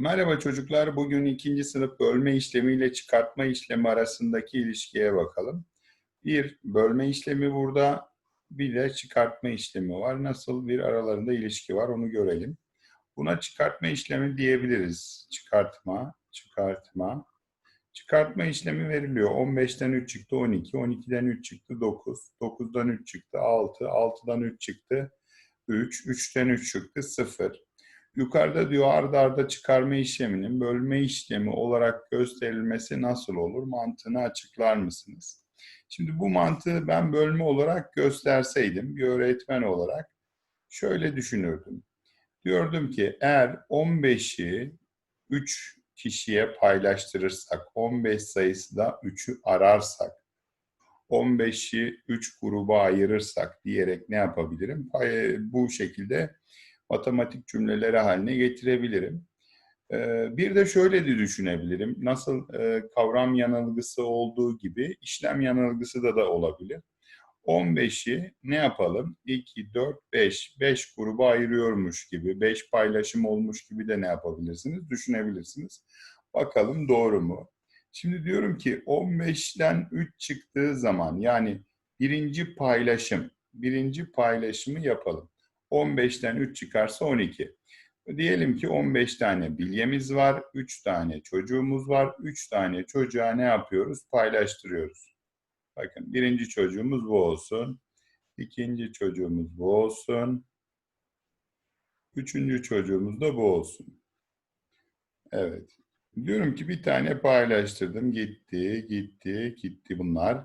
Merhaba çocuklar. Bugün ikinci sınıf bölme işlemi ile çıkartma işlemi arasındaki ilişkiye bakalım. Bir bölme işlemi burada, bir de çıkartma işlemi var. Nasıl bir aralarında ilişki var onu görelim. Buna çıkartma işlemi diyebiliriz. Çıkartma, çıkartma. Çıkartma işlemi veriliyor. 15'ten 3 çıktı 12, 12'den 3 çıktı 9, 9'dan 3 çıktı 6, 6'dan 3 çıktı 3, 3'ten 3 çıktı 0. Yukarıda diyor arda arda çıkarma işleminin bölme işlemi olarak gösterilmesi nasıl olur? Mantığını açıklar mısınız? Şimdi bu mantığı ben bölme olarak gösterseydim bir öğretmen olarak şöyle düşünürdüm. Diyordum ki eğer 15'i 3 kişiye paylaştırırsak, 15 sayısı da 3'ü ararsak, 15'i 3 gruba ayırırsak diyerek ne yapabilirim? Bu şekilde matematik cümleleri haline getirebilirim. Ee, bir de şöyle de düşünebilirim. Nasıl e, kavram yanılgısı olduğu gibi işlem yanılgısı da da olabilir. 15'i ne yapalım? 2, 4, 5. 5 gruba ayırıyormuş gibi, 5 paylaşım olmuş gibi de ne yapabilirsiniz? Düşünebilirsiniz. Bakalım doğru mu? Şimdi diyorum ki 15'ten 3 çıktığı zaman yani birinci paylaşım, birinci paylaşımı yapalım. 15'ten 3 çıkarsa 12. Diyelim ki 15 tane bilyemiz var, 3 tane çocuğumuz var. 3 tane çocuğa ne yapıyoruz? Paylaştırıyoruz. Bakın birinci çocuğumuz bu olsun. ikinci çocuğumuz bu olsun. Üçüncü çocuğumuz da bu olsun. Evet. Diyorum ki bir tane paylaştırdım. Gitti, gitti, gitti bunlar.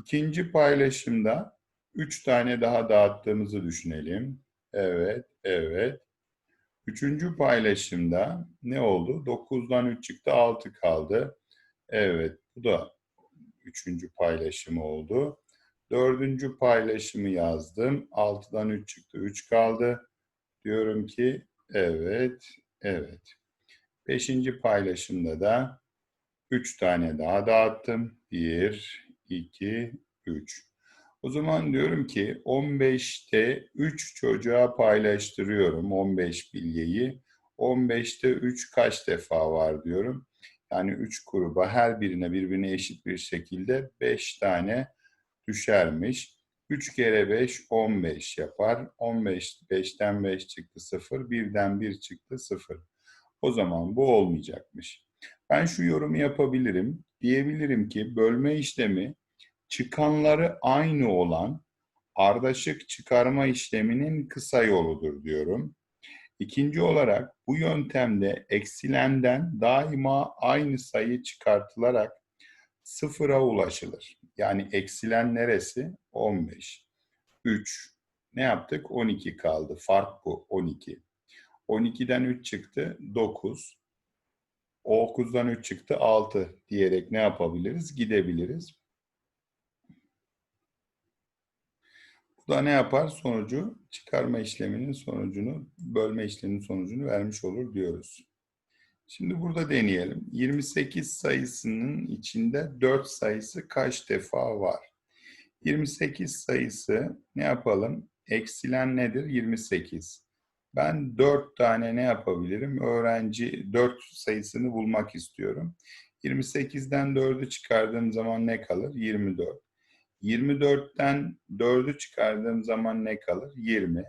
İkinci paylaşımda üç tane daha dağıttığımızı düşünelim. Evet, evet. Üçüncü paylaşımda ne oldu? 9'dan 3 çıktı, 6 kaldı. Evet, bu da üçüncü paylaşım oldu. Dördüncü paylaşımı yazdım. 6'dan 3 çıktı, 3 kaldı. Diyorum ki evet, evet. Beşinci paylaşımda da 3 tane daha dağıttım. 1, 2, 3. O zaman diyorum ki 15'te 3 çocuğa paylaştırıyorum 15 bilyeyi. 15'te 3 kaç defa var diyorum. Yani 3 gruba her birine birbirine eşit bir şekilde 5 tane düşermiş. 3 kere 5 15 yapar. 15 5'ten 5 çıktı 0, 1'den 1 çıktı 0. O zaman bu olmayacakmış. Ben şu yorumu yapabilirim. Diyebilirim ki bölme işlemi çıkanları aynı olan ardışık çıkarma işleminin kısa yoludur diyorum. İkinci olarak bu yöntemde eksilenden daima aynı sayı çıkartılarak sıfıra ulaşılır. Yani eksilen neresi? 15. 3. Ne yaptık? 12 kaldı. Fark bu. 12. 12'den 3 çıktı. 9. 9'dan 3 çıktı. 6 diyerek ne yapabiliriz? Gidebiliriz. Bu da ne yapar? Sonucu çıkarma işleminin sonucunu, bölme işleminin sonucunu vermiş olur diyoruz. Şimdi burada deneyelim. 28 sayısının içinde 4 sayısı kaç defa var? 28 sayısı ne yapalım? Eksilen nedir? 28. Ben 4 tane ne yapabilirim? Öğrenci 4 sayısını bulmak istiyorum. 28'den 4'ü çıkardığım zaman ne kalır? 24. 24'ten 4'ü çıkardığım zaman ne kalır? 20.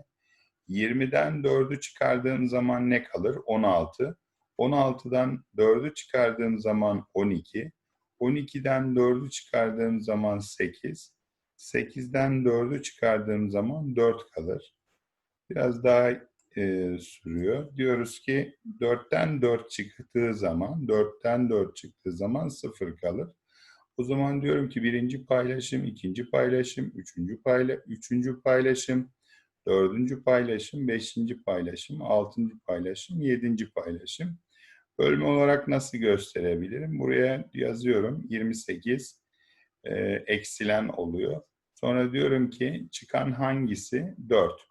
20'den 4'ü çıkardığım zaman ne kalır? 16. 16'dan 4'ü çıkardığım zaman 12. 12'den 4'ü çıkardığım zaman 8. 8'den 4'ü çıkardığım zaman 4 kalır. Biraz daha e, sürüyor. Diyoruz ki 4'ten 4 çıktığı zaman, 4'ten 4 çıktığı zaman 0 kalır. O zaman diyorum ki birinci paylaşım, ikinci paylaşım, üçüncü, payla üçüncü paylaşım, dördüncü paylaşım, beşinci paylaşım, altıncı paylaşım, yedinci paylaşım. Bölme olarak nasıl gösterebilirim? Buraya yazıyorum 28 e, eksilen oluyor. Sonra diyorum ki çıkan hangisi? 4.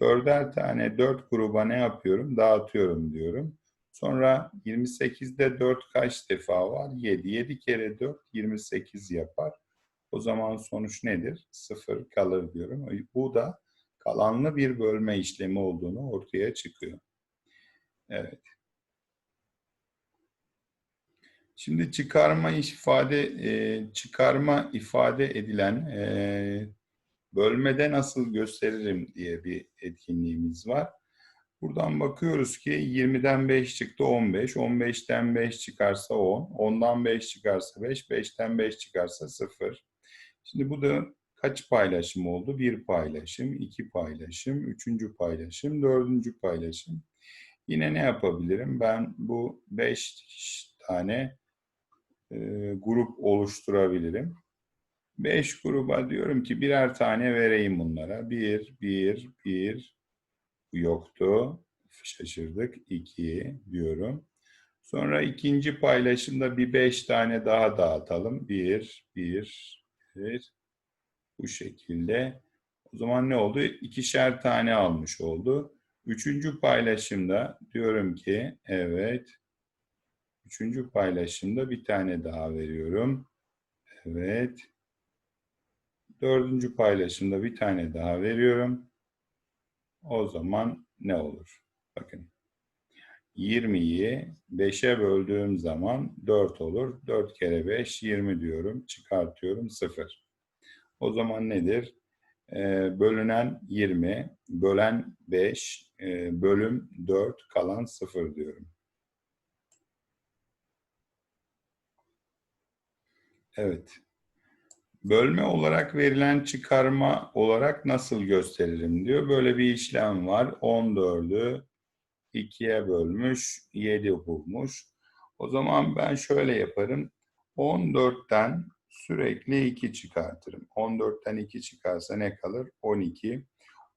Dörder tane 4 gruba ne yapıyorum? Dağıtıyorum diyorum. Sonra 28'de 4 kaç defa var? 7. 7 kere 4 28 yapar. O zaman sonuç nedir? 0 kalır diyorum. Bu da kalanlı bir bölme işlemi olduğunu ortaya çıkıyor. Evet. Şimdi çıkarma ifade e, çıkarma ifade edilen e, bölmede nasıl gösteririm diye bir etkinliğimiz var. Buradan bakıyoruz ki 20'den 5 çıktı 15, 15'ten 5 çıkarsa 10, 10'dan 5 çıkarsa 5, 5'ten 5 çıkarsa 0. Şimdi bu da kaç paylaşım oldu? Bir paylaşım, iki paylaşım, üçüncü paylaşım, dördüncü paylaşım. Yine ne yapabilirim? Ben bu 5 tane e, grup oluşturabilirim. 5 gruba diyorum ki birer tane vereyim bunlara. 1, 1, 1 yoktu. Şaşırdık. 2 diyorum. Sonra ikinci paylaşımda bir 5 tane daha dağıtalım. 1, 1, 1. Bu şekilde. O zaman ne oldu? İkişer tane almış oldu. Üçüncü paylaşımda diyorum ki evet Üçüncü paylaşımda bir tane daha veriyorum. Evet. Dördüncü paylaşımda bir tane daha veriyorum. O zaman ne olur? Bakın. 20'yi 5'e böldüğüm zaman 4 olur. 4 kere 5 20 diyorum. Çıkartıyorum 0. O zaman nedir? Ee, bölünen 20, bölen 5, e, bölüm 4, kalan 0 diyorum. Evet. Bölme olarak verilen çıkarma olarak nasıl gösteririm diyor. Böyle bir işlem var. 14'ü 2'ye bölmüş, 7 bulmuş. O zaman ben şöyle yaparım. 14'ten sürekli 2 çıkartırım. 14'ten 2 çıkarsa ne kalır? 12.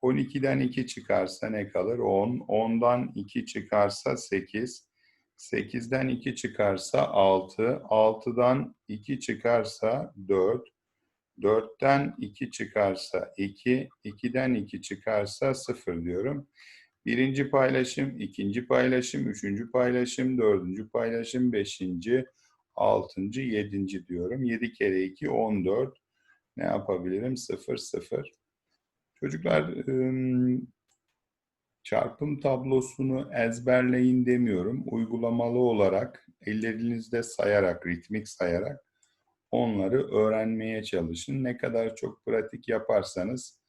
12'den 2 çıkarsa ne kalır? 10. 10'dan 2 çıkarsa 8. 8'den 2 çıkarsa 6, 6'dan 2 çıkarsa 4, 4'ten 2 çıkarsa 2, 2'den 2 çıkarsa 0 diyorum. Birinci paylaşım, ikinci paylaşım, üçüncü paylaşım, dördüncü paylaşım, beşinci, altıncı, yedinci diyorum. 7 kere 2, 14. Ne yapabilirim? 0, 0. Çocuklar Çarpım tablosunu ezberleyin demiyorum. Uygulamalı olarak ellerinizde sayarak, ritmik sayarak onları öğrenmeye çalışın. Ne kadar çok pratik yaparsanız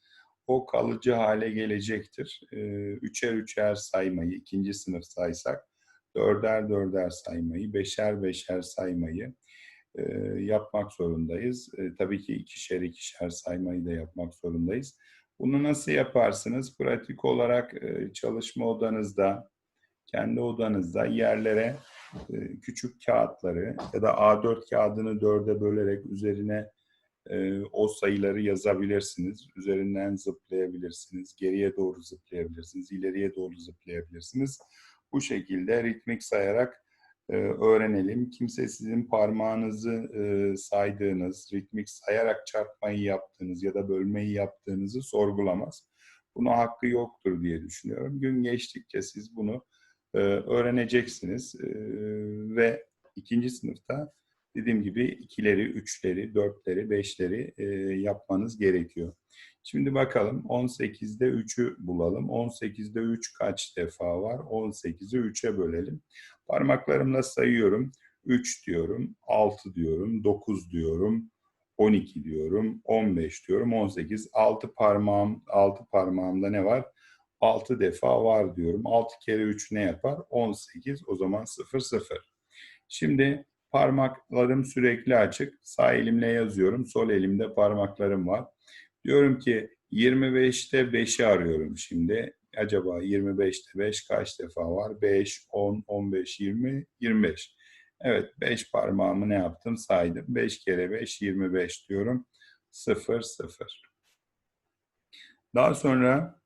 o kalıcı hale gelecektir. Ee, üçer üçer saymayı, ikinci sınıf saysak, dörder dörder saymayı, beşer beşer saymayı e, yapmak zorundayız. E, tabii ki ikişer ikişer saymayı da yapmak zorundayız. Bunu nasıl yaparsınız? Pratik olarak e, çalışma odanızda, kendi odanızda yerlere e, küçük kağıtları ya da A4 kağıdını dörde bölerek üzerine e, o sayıları yazabilirsiniz. Üzerinden zıplayabilirsiniz. Geriye doğru zıplayabilirsiniz. ileriye doğru zıplayabilirsiniz. Bu şekilde ritmik sayarak e, öğrenelim. Kimse sizin parmağınızı saydığınız, ritmik sayarak çarpmayı yaptığınız ya da bölmeyi yaptığınızı sorgulamaz. Buna hakkı yoktur diye düşünüyorum. Gün geçtikçe siz bunu e, öğreneceksiniz ve ikinci sınıfta dediğim gibi ikileri, üçleri, dörtleri, beşleri yapmanız gerekiyor. Şimdi bakalım 18'de 3'ü bulalım. 18'de 3 kaç defa var? 18'i 3'e bölelim. Parmaklarımla sayıyorum. 3 diyorum, 6 diyorum, 9 diyorum, 12 diyorum, 15 diyorum, 18. 6 parmağım, 6 parmağımda ne var? 6 defa var diyorum. 6 kere 3 ne yapar? 18. O zaman 0 0. Şimdi parmaklarım sürekli açık. Sağ elimle yazıyorum. Sol elimde parmaklarım var. Diyorum ki 25'te 5'i arıyorum şimdi. Acaba 25'te 5 kaç defa var? 5, 10, 15, 20, 25. Evet 5 parmağımı ne yaptım? Saydım. 5 kere 5, 25 diyorum. 0, 0. Daha sonra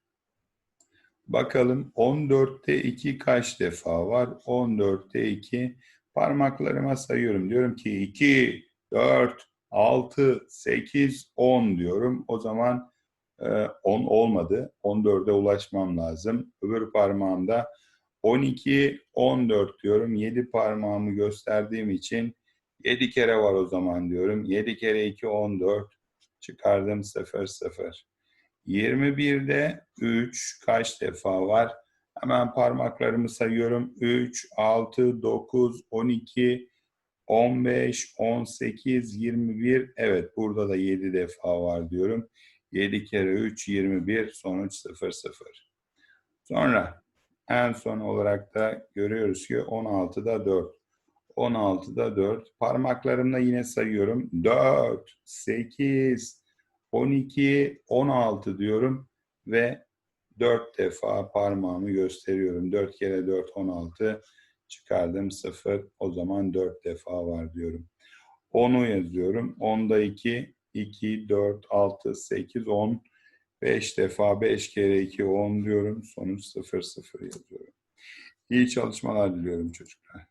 bakalım 14'te 2 kaç defa var? 14'te 2 parmaklarıma sayıyorum. Diyorum ki 2, 4, 6, 8, 10 diyorum. O zaman 10 olmadı. 14'e ulaşmam lazım. Öbür parmağımda 12, 14 diyorum. 7 parmağımı gösterdiğim için 7 kere var o zaman diyorum. 7 kere 2, 14. Çıkardım 0, 0. 21'de 3 kaç defa var? Hemen parmaklarımı sayıyorum. 3, 6, 9, 12, 15, 18, 21. Evet burada da 7 defa var diyorum. 7 kere 3, 21. Sonuç 0, 0. Sonra en son olarak da görüyoruz ki 16'da 4. 16'da 4. Parmaklarımla yine sayıyorum. 4, 8, 12, 16 diyorum ve 4 defa parmağımı gösteriyorum. 4 kere 4, 16. Çıkardım 0. O zaman 4 defa var diyorum. 10'u yazıyorum. 10'da 2, 2, 4, 6, 8, 10. 5 defa 5 kere 2, 10 diyorum. Sonuç 0, 0 yazıyorum. İyi çalışmalar diliyorum çocuklar.